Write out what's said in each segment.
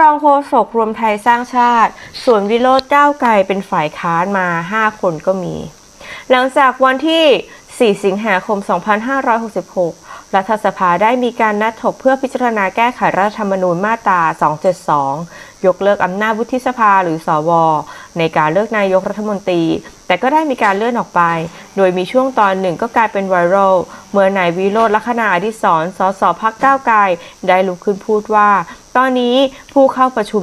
รองโฆษกรวมไทยสร้างชาติ ส่วนวิโรธก้าวไกลเป็นฝ่ายค้านมา 5 คนก็มี หลังจากวันที่ 4 สิงหาคม 2566 รัฐสภาได้มีการนัดถกเพื่อพิจารณาแก้ไขรัฐธรรมนูญมาตรา 272 ยกเลิกอำนาจวุฒิสภาหรือสว ในการเลือกนายกรัฐมนตรี แต่ก็ได้มีการเลื่อนออกไป โดยมีช่วงตอนหนึ่งก็กลายเป็นไวรัล เมื่อนายวิโรธลักษณะอดิศรสสพักก้าวไกลได้ลุกขึ้นพูดว่า ตอนนี้ผู้เข้าประชุม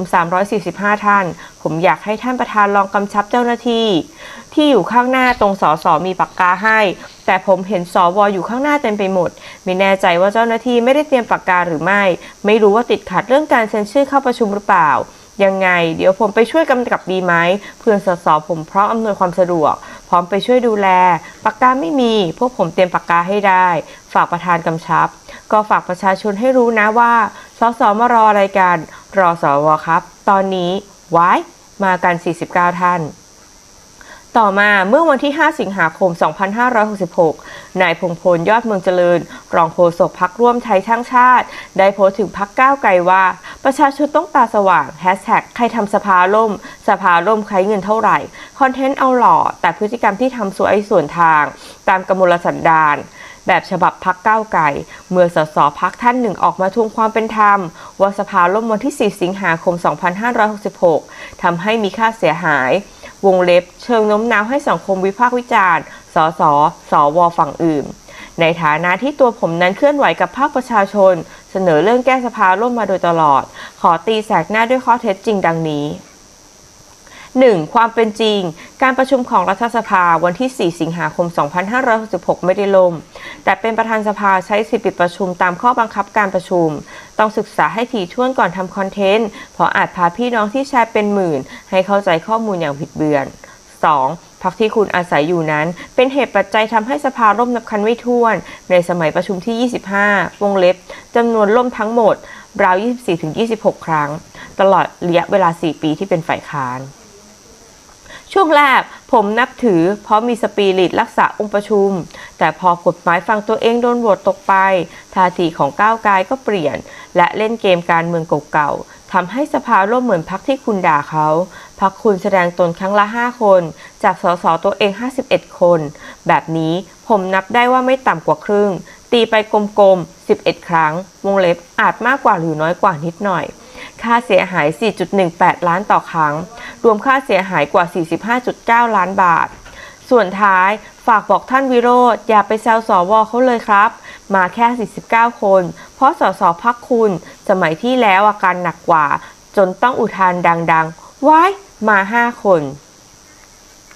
345 ท่าน ผมอยากให้ท่านประธานลองกำชับเจ้าหน้าที่ ที่อยู่ข้างหน้าตรงสอสอมีปากกาให้ แต่ผมเห็นสวอยู่ข้างหน้าเต็มไปหมด ไม่แน่ใจว่าเจ้าหน้าที่ไม่ได้เตรียมปากกาหรือไม่ ไม่รู้ว่าติดขัดเรื่องการเซ็นชื่อเข้าประชุมหรือเปล่ายังไง เดี๋ยวผมไปช่วยกำกับดีไหมเพื่อนสสผมพร้อมอำนวยความสะดวก พร้อมไปช่วยดูแล ปากกาไม่มี พวกผมเตรียมปากกาให้ได้ ฝากประธานกำชับ ก็ฝากประชาชนให้รู้นะว่า สสมารออะไรกันรอสวครับ ตอนนี้ไว้มากัน 49 ท่าน ต่อมาเมื่อวันที่ 5 สิงหาคม 2566 นายพงพลยอดเมืองเจริญ รองโฆษกพักร่วมไทยช่างชาติ ได้โพสต์ถึงพักก้าวไกลว่า ประชาชนต้องตาสว่างแฮชแท็กใครทำสภาล่ม สภาล่มใครเงินเท่าไหร่ คอนเทนต์เอาหล่อ แต่พฤติกรรมที่ทำสวยส่วนทาง ตามกมลสันดาน แบบฉบับพักก้าวไกลเมื่อสสพักท่านหนึ่งออกมาทวงความเป็นธรรม ว่าสภาล่มวันที่ 4 สิงหาคม 2566 ทำให้มีค่าเสียหาย วงเล็บเชิงโน้มน้าวให้สังคมวิพากษ์วิจารณ์ สส สว ฝั่งอื่น ในฐานะที่ตัวผมนั้นเคลื่อนไหวกับภาคประชาชน เสนอเรื่องแก้สภาล่มมาโดยตลอด ขอตีแสกหน้าด้วยข้อเท็จจริงดังนี้ 1. ความเป็นจริง การประชุมของรัฐสภาวันที่ 4 สิงหาคม 2566 ไม่ได้ล่ม แต่เป็นประธานสภาใช้สิทธิปิดประชุมตามข้อบังคับการประชุม ต้องศึกษาให้ถี่ถ้วนก่อนทำคอนเทนต์ เพราะอาจพาพี่น้องที่แชร์เป็นหมื่น ให้เข้าใจข้อมูลอย่างผิดเบือน 2. พักที่คุณอาศัยอยู่นั้น เป็นเหตุปัจจัยทำให้สภาล่มนับคันไม่ถ้วน ในสมัยประชุมที่ 25 วงเล็บจำนวนล่มทั้งหมดราว 24-26 ครั้ง ตลอดระยะเวลา 4 ปีที่เป็นฝ่ายค้าน ช่วงแรกผมนับถือเพราะมีสปิริตรักษาองค์ประชุม แต่พอกฎหมายฟังตัวเองโดนโหวตตกไป ท่าทีของก้าวไกลก็เปลี่ยน และเล่นเกมการเมืองเก่าๆทำให้สภาร่วมเหมือนพักที่คุณด่าเขาพักคุณแสดงตนครั้งละ 5 คน จากสสตัวเอง 51 คน แบบนี้ผมนับได้ว่าไม่ต่ำกว่าครึ่ง ตีไปกลมๆ 11 ครั้ง วงเล็บอาจมากกว่าหรือน้อยกว่านิดหน่อย ค่าเสียหาย 4.18 ล้านต่อครั้ง รวมค่าเสียหายกว่า 45.9 ล้านบาท ส่วนท้ายฝากบอกท่านวิโรธอย่าไปแซวสวเขาเลยครับ มาแค่ 49 คน เพราะสสพักคุณ สมัยที่แล้วอาการหนักกว่า จนต้องอุทานดังๆ ว้าย มา 5 คน